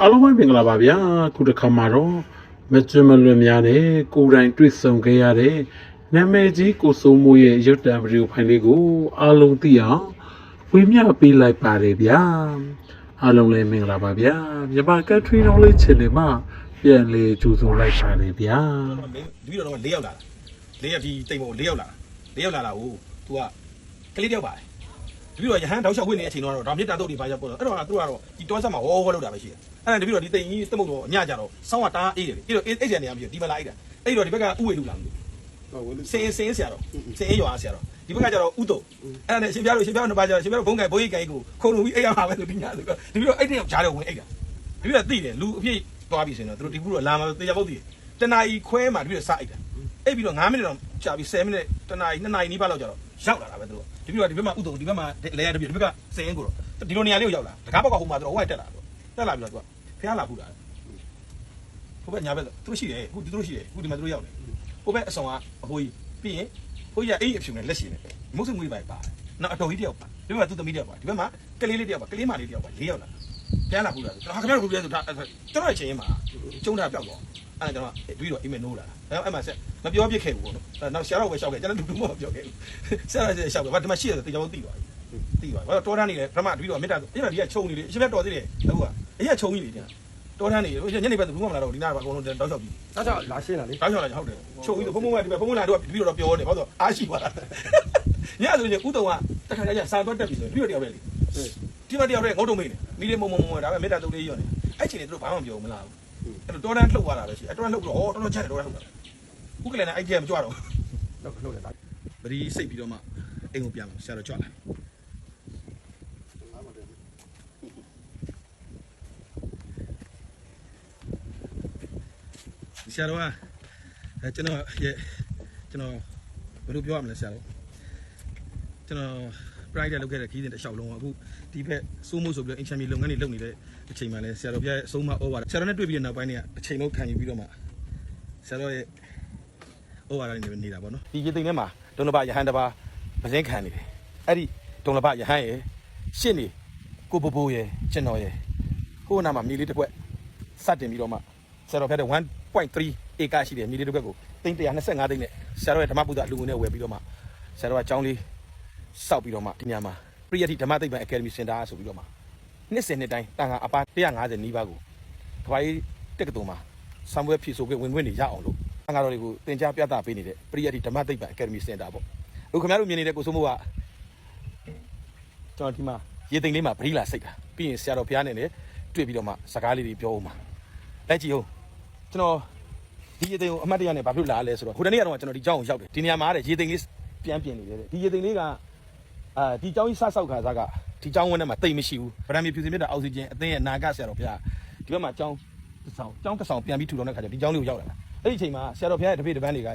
အားလုံးပဲမင်္ဂလာပါဗျာခုတစ်ခါမှာတော့မကျွမလွန်များနဲ့ကိုယ်တိုင်တွေ့ဆုံခဲ့ရတဲ့နာမည်ကြီးကိုစိုးမိုးရဲ့ရုပ်တံဗီဒီယိုဖိုင်လေးကိုအားလုံးသိအောင်ဝေမျှပေးလိုက်ပါတယ်ဗျာအားလုံးလည်းမင်္ဂလာပါဗျာမြန်မာကထရီတော်လေးချင်တယ်မှာပြန်လေကြိုဆိုလိုက်ပါတယ်ဗျာမင်းတပည့်တော်တော့၄ယောက်လာတာ၄ယောက်ဒီတိမ်ပေါ်၄ယောက်လာ၄ယောက်လာလာကို तू ကကလေးတယောက်ပါတယ် တပည့်တော်ရဟန်းတောက်လျှောက်ဝင်နေတဲ့အချိန်တော့ဒါမြစ်တာတို့ဒီဘာရောက်ပေါ်တော့အဲ့တော့သူကတော့ဒီတောဆက်မှာဝေါ်ဝေါ်လောက်တာပဲရှိတယ်အဲ့ဒါတပည့်တော်ဒီတိမ်ကြီးတက်မုတ်တော့အညကြတော့စောင်းကတားအေးတယ်လေပြီးတော့အေးအေးကြနေရပြီးဒီမလာအိတ်တာအဲ့တော့ဒီဘက်ကဥဝေလူလာမလို့ဟုတ်ဝင်စင်းစင်းဆရာတော်စင်းအေးရွာဆရာတော်ဒီဘက်ကကျတော့ဥတုံအဲ့ဒါနဲ့ရှင်ပြားတို့ရှင်ပြားတို့နှစ်ပါးကျတော့ရှင်ပြားတို့ဘုံကဲဘိုးကြီးကဲကိုခုံလုံးပြီးအိတ်ရမှာပဲဆိုဒီညဆိုတော့ဒီပြီးတော့အဲ့ဒီရောက်ဂျားတော့ဝင်အိတ်တာဒီပြီးတော့သိတယ်လူအပြည့်သွားပြီဆိုရင်တော့သူတို့ဒီဘူးတော့လာမှာတေချာပုတ်တည်တနာကြီးခွဲမှာဒီပြီးတော့စအိတ်တာအိတ်ပြီးတော့9မိနစ်တော့ကြာပြီး10မိနစ်တနာကြီး2နာရီနီးပါးလောက်ကြာတော့ရောက်လာတာပဲသူတို့ ဒီပြီးတော့ဒီဘက်မှာဥတုံဒီဘက်မှာလဲရတပြည့်ဒီဘက်ကစင်းကိုတော့ဒီလိုနေရာလေးကိုရောက်လာတကားဘောက်ကဟိုမှာသူတို့ဟိုကတက်လာတော့တက်လာပြီးတော့သူကဖះလာဖူးတာဟိုဘက်ညာဘက်သူတို့ရှိတယ်အခုသူတို့ရှိတယ်အခုဒီမှာသူတို့ရောက်တယ်ဟိုဘက်အဆောင်ကအဟိုကြီးပြီးရင်ဟိုကြီးကအိမ်အဖြူနဲ့လက်ရှိနေမုတ်စုံမွေးပါပါနောက်အတော်ကြီးတယောက်ပါဒီဘက်မှာသူ့သမီးတယောက်ပါဒီဘက်မှာကလေးလေးတယောက်ပါကလေးမလေးတယောက်ပါလေးယောက်လာ ပြန်လာဘူးလားကျွန်တော်ခင်ဗျားတို့ဘယ်လိုလဲဆိုတော့ကျွန်တော်အချိန်ရင်းမှာကျုံတာပြောက်တော့အဲ့ဒါကျွန်တော်ပြီးတော့အိမ်မနိုးလာအဲ့အဲ့မှာဆက်မပြောပြခဲ့ဘူးပေါ့နော်နောက်ဆရာတော်ပဲရှောက်ခဲ့ကျွန်တော်လူလူမပြောခဲ့ဘူးဆရာတော်ရှောက်ခဲ့ဘာဒီမှာရှိတယ်တေချာသိသွားပြီသိသွားပြီဘာတော်တန်းနေလေပထမပြီးတော့မေတ္တာဒီမှာဒီကခြုံနေလေအရှင်ဘက်တော်သေးတယ်အခုကအရင်ခြုံကြီးလေတင်တော်တန်းနေညနေဘက်ဘူးမလာတော့ဒီနားကအကုန်လုံးတောက်လျှောက်ပြီးဒါကြောင့်လာရှင်းလာလေတောက်လျှောက်လာဟုတ်တယ်ခြုံပြီးတော့ဘုံဘုံကဒီဘက်ဘုံဘုံလာတော့ပြီးတော့ပြောနေဘာလို့အားရှိသွားတာညဆိုရင်ဥတုံကတခါတည်းစာတော့တက်ပြီဆိုပြီးတော့တယောက်ပဲလေ ဒီမှာတယောက်တည်းငုတ်တုံမိနေမိလေးမုံမုံမုံဒါပဲမေတ္တာတုတ်လေးရောနေအဲ့ချိန်တွေသူတို့ဘာမှမပြောဘူးမလားအဲ့တော့တော်တန်းလှုပ်သွားတာပဲရှိအဲ့တော်တန်းလှုပ်တော့ဩတော်တော်ချက်တယ်တော်တန်းလှုပ်တာဥက္ကလန်နဲ့အဲ့ကျဲမကြွတော့တော့ခလို့လေဒါပရီစိတ်ပြီးတော့မှအိမ်ကိုပြန်လာဆရာတော်ကြွလာဆရာတော်ကအဲကျွန်တော်ရဲ့ကျွန်တော်ဘယ်လိုပြောရမလဲဆရာတော်ကျွန်တော် pride လောက်ခဲ့တဲ့ခီးစဉ်တစ်လျှောက်လုံးအခု ဒီဘက်စိုးမိုးဆိုပြီးတော့အင်ချမ်မီလုပ်ငန်းတွေလုပ်နေတဲ့အချိန်မှာလဲဆရာတော်ပြရဲ့အဆုံးမဩဝါဒဆရာတော်နဲ့တွေ့ပြီးတဲ့နောက်ပိုင်းเนี่ยအချိန်လုံးခံယူပြီးတော့မှဆရာတော်ရဲ့ ဩဝါဒနေနေတာပေါ့နော်ဒီရေသိမ်းထဲမှာဒုံလဘယဟန်တစ်ပါးမစင်းခံနေတယ်အဲ့ဒီဒုံလဘယဟန်ရဲ့ရှင့်နေကိုဘိုးဘိုးရဲ့ကျွန်တော်ရဲ့ဟိုနာမှာမြေလေးတစ်ခွက်စတင်ပြီးတော့မှဆရာတော်ဖက်တဲ့1.3ဧကရှိတယ်မြေလေးတစ်ခွက်ကိုသိန်း125သိန်းနဲ့ဆရာတော်ရဲ့ဓမ္မပုဒ်အလူငွေနဲ့ဝယ်ပြီးတော့မှဆရာတော်ကကျောင်းလေးစောက်ပြီးတော့မှဒီညမှာ ပရိယတ်တိဓမ္မသိပ္ပံအကယ်ဒမီစင်တာဆိုပြီးတော့မှနှစ်စဉ်နှစ်တိုင်းတန်ခါအပါ150နီးပါးကိုကဘာကြီးတက်ကတုံမှာဆံပွဲဖြည့်ဆိုခွင့်ဝင်ခွင့်နေရအောင်လို့အင်္ဂါတော်တွေကိုသင်ကြားပြသပေးနေတဲ့ပရိယတ်တိဓမ္မသိပ္ပံအကယ်ဒမီစင်တာပေါ့အခုခင်ဗျားတို့မြင်နေတဲ့ကိုစိုးမိုးကကျွန်တော်ဒီမှာရေသိမ်လေးမှာဗရိလာစိတ်တာပြီးရင်ဆရာတော်ဘုရားနဲ့လည်းတွေ့ပြီးတော့မှစကားလေးတွေပြောဦးမှာလက်ကြည့်ဟုတ်ကျွန်တော်ဒီရေသိမ်ကိုအမှတ်တရနဲ့ဘာဖြစ်လာလဲဆိုတော့ဟိုတနေ့ကတော့ကျွန်တော်ဒီကျောင်းကိုရောက်တယ်ဒီနေရာမှာတဲ့ရေသိမ်လေးပြန်ပြင်နေတယ်တဲ့ဒီရေသိမ်လေးက အာဒီကျောင်းကြီးဆဆောက်ခါစားကဒီကျောင်းဝင်းထဲမှာတိတ်မရှိဘူးဗရမီဖြူစင်မြတ်တာအောက်ဆီဂျင်အသင်းရဲ့နာကဆရာတော်ဘုရားဒီဘက်မှာကျောင်းတစ်ဆောင်ကျောင်းတစ်ဆောင်ပြန်ပြီးထူထောင်တဲ့ခါကျဒီကျောင်းလေးကိုရောက်လာတာအဲ့ဒီအချိန်မှာဆရာတော်ဘုရားရဲ့တပည့်တပန်းတွေက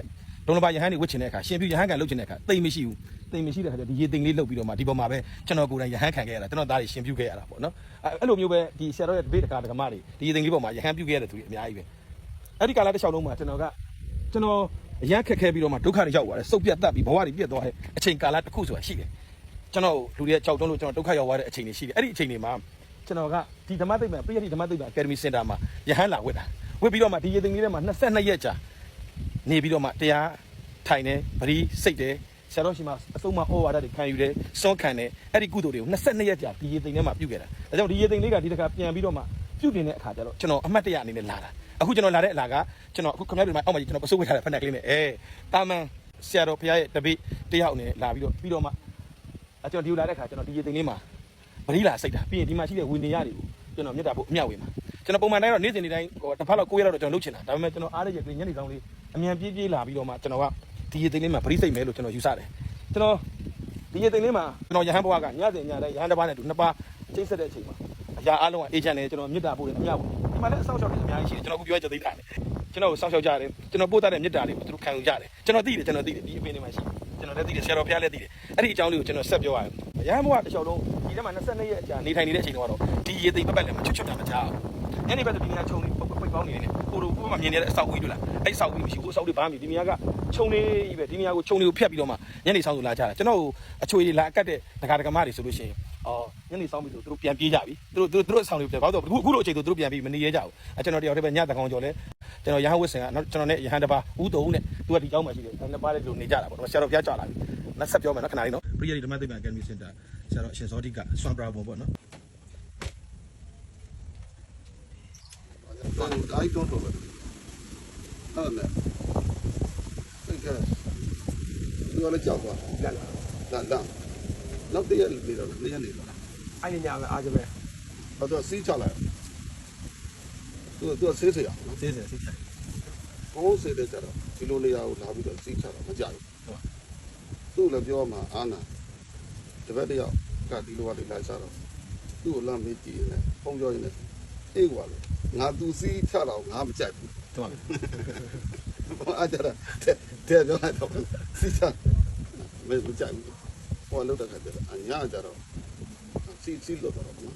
ဒုံလဘယဟန်တွေဝတ်ချင်တဲ့အခါရှင်ပြယဟန်ကန်လုပ်ချင်တဲ့အခါတိမ်မရှိဘူးတိမ်မရှိတဲ့အခါကျဒီရေတိမ်လေးလုပ်ပြီးတော့မှဒီပေါ်မှာပဲကျွန်တော်ကိုယ်တိုင်ယဟန်ခံခဲ့ရတာကျွန်တော်သားတွေရှင်ပြုခဲ့ရတာပေါ့နော်အဲ့အဲ့လိုမျိုးပဲဒီဆရာတော်ရဲ့တပည့်တကာတကမတွေဒီရေတိမ်လေးပေါ်မှာယဟန်ပြုခဲ့ရတဲ့သူတွေအများကြီးပဲအဲ့ဒီကာလတစ်လျှောက်လုံးမှာကျွန်တော်ကကျွန်တော်အရန်ခက်ခဲပြီးတော့မှဒုက္ခတွေရောက်သွားတယ်စုပ်ပြတ်တတ်ပြီးဘဝတွေပြတ်သွားတဲ့အချိန်ကာလတစ်ခုဆိုတာရှိတယ် ကျွန်တော်လူတွေကြောက်တုံးလို့ကျွန်တော်ဒုက္ခရောက်သွားတဲ့အချိန်တွေရှိတယ်အဲ့ဒီအချိန်တွေမှာကျွန်တော်ကဒီဓမ္မသိပ္ပံပြည့်ရည်ဓမ္မသိပ္ပံအကယ်ဒမီစင်တာမှာယဟန်လာဝတ်တာဝတ်ပြီးတော့မှဒီရေတိမ်လေးထဲမှာ22ရက်ကြာနေပြီးတော့မှတရားထိုင်တယ်ဗရီစိတ်တယ်ဆရာတော်ရှိမှအဆုံးမဩဝါဒတွေခံယူတယ်စွန့်ခံတယ်အဲ့ဒီကုသိုလ်တွေကို22ရက်ကြာဒီရေသိမ်ထဲမှာပြုခဲ့တာဒါကြောင့်ဒီရေသိမ်လေးကဒီတစ်ခါပြန်ပြီးတော့မှပြုပြင်တဲ့အခါကျတော့ကျွန်တော်အမှတ်တရအနေနဲ့လာတာအခုကျွန်တော်လာတဲ့အလာကကျွန်တော်အခုခင်ဗျားတို့မှာအောက်မှာကျွန်တော်ပစိုးဝေးထားတဲ့ဖက်နှက်ကလေးနဲ့အဲတာမန်ဆရာတော်ဘုရားရဲ့တပိတယောက်အနေနဲ့လာပြီးတော့ပြီးတော့မှ အဲကျွန်တော်ဒီလိုလာတဲ့အခါကျွန်တော်ဒီရေသိမ်လေးမှာဗရီလာစိတ်တာပြီးရင်ဒီမှာရှိတဲ့ဝိနည်းရတွေကိုကျွန်တော်မြတ်တာဖို့အမြောက်ဝင်ပါကျွန်တော်ပုံမှန်တိုင်းတော့နေ့စဉ်နေ့တိုင်းဟိုတစ်ဖက်လောက်9ရက်လောက်တော့ကျွန်တော်လုပ်ချင်တာဒါပေမဲ့ကျွန်တော်အားရရကလေးညနေဆောင်လေးအမြန်ပြေးပြေးလာပြီးတော့မှကျွန်တော်ကဒီရေသိမ်းလေးမှာဗရိစိတ်မဲလို့ကျွန်တော်ယူဆတယ်ကျွန်တော်ဒီရေသိမ်းလေးမှာကျွန်တော်ရဟန်းဘဝကညစဉ်ညတိုင်းရဟန်းတစ်ပါးနဲ့တူနှစ်ပါးချိတ်ဆက်တဲ့အချိန်မှာအရာအလုံးကအေဂျင့်နဲ့ကျွန်တော်မြစ်တာပို့တယ်အမြောက်ပေါ့ဒီမှာလည်းအဆောက်အအုံတွေအများကြီးရှိတယ်ကျွန်တော်အခုပြောချက်သိတာလေကျွန်တော်ကိုစောင့်ရှောက်ကြတယ်ကျွန်တော်ပို့တတ်တဲ့မြစ်တာလေးကိုသူတို့ခံယူကြတယ်ကျွန်တော်သိတယ်ကျွန်တော်သိတယ်ဒီအပင်တွေမှာရှိ ကျွန်တော်လည်းသိတယ်ဆရာတော်ဖျားလည်းသိတယ်အဲ့ဒီအကြောင်းလေးကိုကျွန်တော်ဆက်ပြောရတယ်ရဟန်းဘဝတစ်လျှောက်လုံးဒီထဲမှာ22ရက်အကြာနေထိုင်နေတဲ့အချိန်တော့ဒီရေသိမ်းပတ်ပတ်လည်းမချွတ်ချွတ်တာမကြောက်ညနေဘက်ဆိုဒီနေရာခြုံနေပုတ်ပုတ်ပေါင်းနေနေကိုတို့ကိုမှမြင်နေတဲ့အဆောက်အဦကြီးတို့လားအဲ့ဆောက်အဦမရှိဘူးအဆောက်တွေဘာမှမရှိဒီနေရာကခြုံနေကြီးပဲဒီနေရာကိုခြုံတွေကိုဖျက်ပြီးတော့မှညနေဆောင်ဆိုလာကြတာကျွန်တော်အချွေတွေလာအကတ်တဲ့ဒကာဒကမတွေဆိုလို့ရှိရင်အော်ညညနေစောင်းပြီဆိုသူတို့ပြန်ပြေးကြပြီသူတို့သူတို့သူတို့အဆောင်တွေပြန်ဘာလို့အခုအခုလိုအချိန်သူတို့ပြန်ပြီးမနေရကြဘူးအဲကျွန်တော်တယောက်တည်းပဲညတကောင်ကျော်လဲ ကျွန်တော်ရဟန်းဝစ်စင်ကကျွန်တော်နဲ့ရဟန်းတစ်ပါးဦးတုံးနဲ့သူကဒီကျောင်းမှာရှိတယ်နှစ်ပါးလေးလိုနေကြတာပေါ့နော်ဆရာတော်ဘုရားကြာလာပြီနောက်ဆက်ပြောမယ်နော်ခဏလေးနော်ပရိယဒီဓမ္မသိပ္ပံအကယ်ဒမီစင်တာဆရာတော်အရှင်ဇောတိကဆွမ်ဘရာဘုံပေါ့နော်တော့တိုင်းတော့တော့ဟုတ်တယ်အဲ့ကသူကလည်းကြောက်သွားလက်လာလာလာနောက်တရက်နေတော့နေရနေတော့အဲ့ဒီညပဲအားကြပဲတော့သူစီးချလိုက် သူသူဆေးစရာဆေးစင်ဆေးချင်ကိုယ်ဆေးတဲ့ကြတော့ဒီလိုနေရာကိုလာပြီးတော့စီးချတော့မကြဘူးသူ့လည်းပြောမှအာနာတပတ်တယောက်ကဒီလိုကနေလိုက်စားတော့သူ့ကိုလမ်းမေးကြည့်နေဖုံးပြောရင်းနဲ့အေးကွာလေငါသူစီးချတော့ငါမကြိုက်ဘူးတော့အားကြတာတဲ့ပြောလိုက်တော့စီချမဲမကြိုက်ဘူးဟိုလောက်တဲ့ခါကျတော့အညာကြတော့စီစီလို့တော့နော်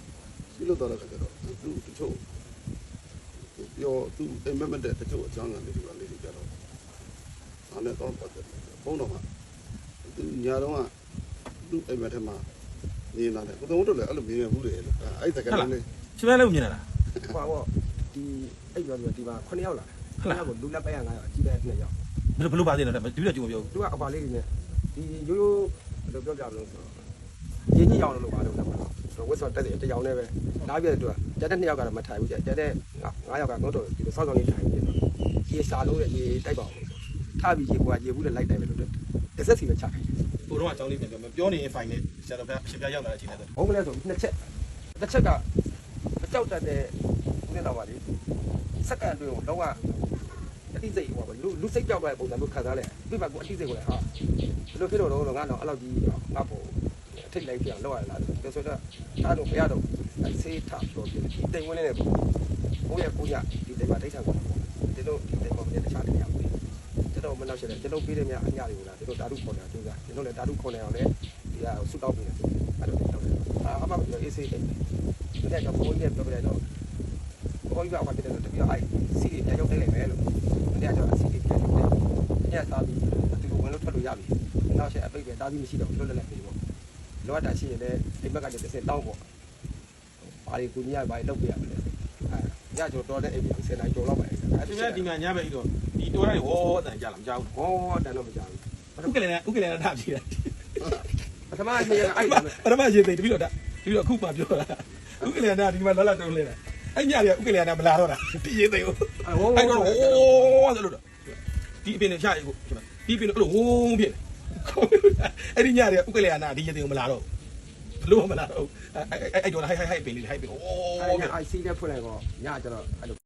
စီလို့တော့ခါကျတော့သူတချို့ ပြောသူအိမ်မက်မက်တဲ့တချို့အကြောင်းအရာတွေပါလေးတွေကြတော့အားနဲ့တော့ပတ်တယ်ဘုံတော့မှသူညာတော့ကသူ့အိမ်မက်ထဲမှာနေလာတယ်ဘုံတော့လည်းအဲ့လိုမြင်ရဘူးလေအဲ့တကယ်လည်းချစ်မဲလို့မြင်လာတာဟိုတော့ဒီအဲ့ပြောဆိုဒီမှာ9ယောက်လာတယ်ခဏကိုလူလက်ပဲရ9ယောက်အကြီးပဲ2ယောက်ဘယ်လိုဘယ်လိုပါသေးလဲဒီလိုကြည့်မပြောဘူးသူကအပါလေးတွေနဲ့ဒီရိုးရိုးဘယ်လိုပြောပြမလို့ဆိုတော့ရင်းကြီးအောင်လို့ပါလို့လည်းပါတော့ဝက်ဆော့တက်တယ်တယောက်နဲ့ပဲလာပြတဲ့သူက ကျန်တဲ့2ယောက်ကတော့မထိုင်ဘူးကျန်တဲ့9ယောက်ကတော့တော့ဒီလိုစောက်စောက်လေးထိုင်နေတယ်ရေစာလို့ရေတိုက်ပါအောင်ထားပြီးရေပေါ်ကရေဘူးနဲ့လိုက်တယ်ပဲလို့တစ်ဆက်စီပဲချခိုင်းတယ်ဟိုတော့အကြောင်းလေးပြန်ပြောမယ်ပြောနေရင် fine နဲ့ဆရာတော်ဘုရားအရှင်ဘုရားရောက်လာတဲ့အချိန်နဲ့ဆိုဘုံကလေးဆိုနှစ်ချက်တစ်ချက်ကအကြောက်တတ်တဲ့ဦးနေတော်ပါလေစက္ကန့်အတွင်းကိုတော့ကအတိစိတ်ဟိုပါလူလူစိတ်ကြောက်တဲ့ပုံစံမျိုးခံစားလိုက်ပြပါကိုအတိစိတ်ကိုလည်းဟာဘယ်လိုဖြစ်လို့တော့ငါတော့အဲ့လောက်ကြီးငါ့ပုံအ ထိတ်လိုက်ပြန်လောက်ရလားပြောဆိုတော့အားတော့ဘုရားတော့ဆေးထပြောပြဒီတိမ်ဝင်နေတဲ့ဘိုးရကိုရဒီတိမ်မှာဒိဋ္ဌာန်ကိုဒီလိုဒီတိမ်မှာတခြားတရားကိုကျွန်တော်မနောက်ရှင်တယ်ကျွန်တော်ပြီးတဲ့မြအညာတွေကိုလားကျွန်တော်ဓာတုခေါ်နေတာသူကကျွန်တော်လည်းဓာတုခေါ်နေအောင်လည်းဒီဟာဆုတောင်းပေးတယ်အဲ့လိုတောင်းတယ်အာအမှမပြောအေးဆေးအိမ်ဒီကကြောင့်ဘိုးကြီးပြောပြလိုက်တော့ဘိုးကြီးကဘာဖြစ်တယ်ဆိုတပြအိုက်စီးပြန်ရုပ်တိုက်လိုက်မယ်လို့ဒီကကြောင့်စီးပြန်ရုပ်တိုက်ညစားပြီးဒီလိုဝင်လို့ထွက်လို့ရပြီနောက်ဆက်အပိတ်ပဲတားပြီးမရှိတော့လွတ်လပ်လပ်ပြီ ပေါ့လောကတာရှိရင်လည်းအိမ်ဘက်ကတစ်စက်တောင်းပေါ့ဘာတွေကူညီရဘာတွေလုပ်ပြရမလဲအဲညကျော်တော်တဲ့အိမ်ပြန်ဆယ်နိုင်ကျော်တော့မယ်ဒီမဲ့ဒီမှာညဘက်ဤတော့ဒီတိုးရတွေဝေါ်တန်ကြလားမကြောက်ဟောတန်တော့မကြဘူးဘူးဥက္ကလနဲ့ဥက္ကလနဲ့ထားကြည့်တယ်ပထမအချိန်ကအဲ့ဒါပဲပထမရေးသိတပြီးတော့တပြီးတော့အခုမှပြောတာဥက္ကလနဲ့ဒီမှာလာလာတုံးလဲတာအဲ့ညတွေကဥက္ကလနဲ့မလာတော့တာဒီရေးသိကိုဟောအဲ့တော့ဝေါ်ဆိုလို့ဒီအပင်နဲ့ရှာရကိုဒီအပင်တော့ဝုန်းဖြစ် အဲ့ဒီညတွေကဥက္ကလနဲ့ဒီရေးသိကိုမလာတော့ဘလို့မလာတော့အဲ့အဲ့တော့ဟိုက်ဟိုက်ဟိုက်ပင်လေးဟိုက်ပင်ဝေါ်အဲ့ဒါ IC နဲ့ဖွင့်လိုက်တော့ညကျတော့အဲ့လို